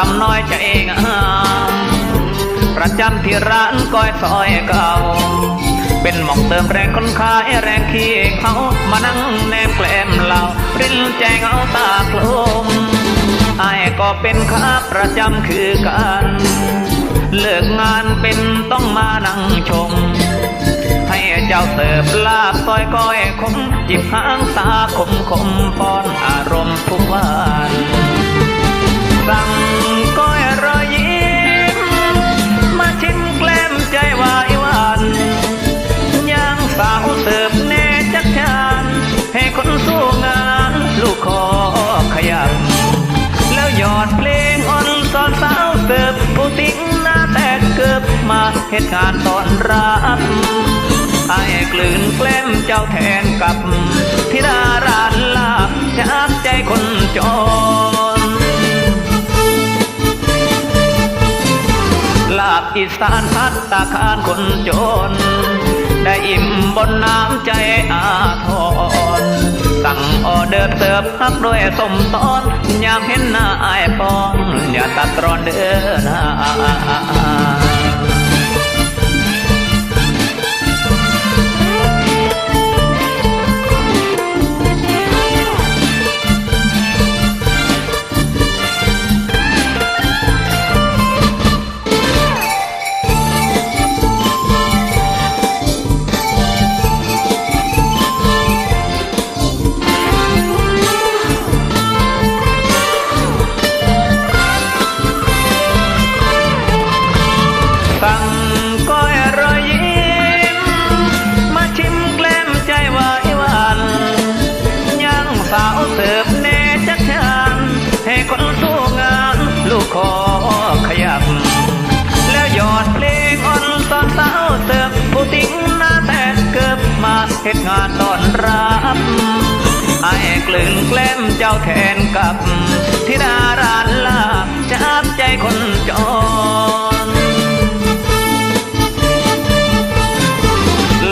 สำน้อยใจงามประจำที่ร้านก้อยซอยเก่า เป็นหมอกเติมแรงคนขายแรงขี้เขามานั่งแนมแกล้มเราริ้นใจงเงาตากลมไอ้ก็เป็นข้าประจำคือกันเลิกงานเป็นต้องมานั่งชม ให้เจ้าเสิร์ฟลาบซอยก้อยคม จิบหางตาคมคมป้อนอารมณ์ทุกวันสั่ง สู้งานลูกขอขยัน แล้วหยอดเพลงอ่อนสอนสาวเสิร์ฟผู้ติ้งหน้าแตกเกือบมาเหตุการณ์ตอนรับไอ้กลืนแกล้มเจ้าแทนกับทิดารานลาบจับใจคนจนลาบอีสานพัดตาคารคนจน ได้อิ่มบนน้ำใจอาทร สั่งออเดอร์เสิร์ฟฮักด้วยสมตอนยากเห็นหน้าไอ้ปอง อย่าตัดรอนเดินห เหตุงานตอนรับไอ้กลืนแกล้มเจ้าแทนกับทิดารานลาจับใจคนจน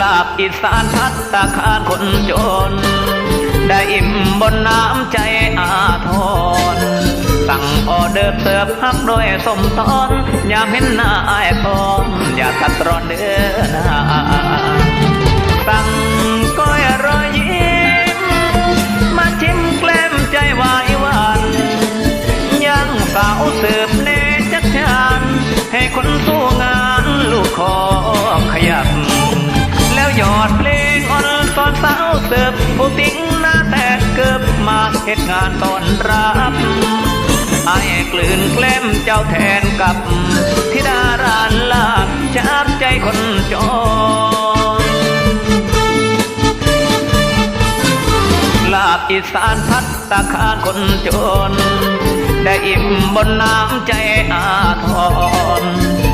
ลาบอีสานพัดตาคารคนจน ได้อิ่มบนน้ำใจอาทรสั่งออเดอร์เสิร์ฟฮักด้วยสมตอน อย่าเห็นหน้าไอายพร้อมอย่าตัดรอนเดินหา เหตุงานตอนรับไอ้กลืนแกล้มเจ้าแทนกับทิดารานลาบจับใจคนจนลาบอีสานพัดตาคารคนจน ได้อิ่มบนน้ำใจอาทร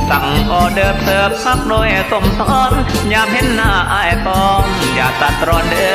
สั่งออเดอร์เสิร์ฟพักโดยสมทอนยามเห็นหน้าไอายปอง อย่าตัดรอนเดิ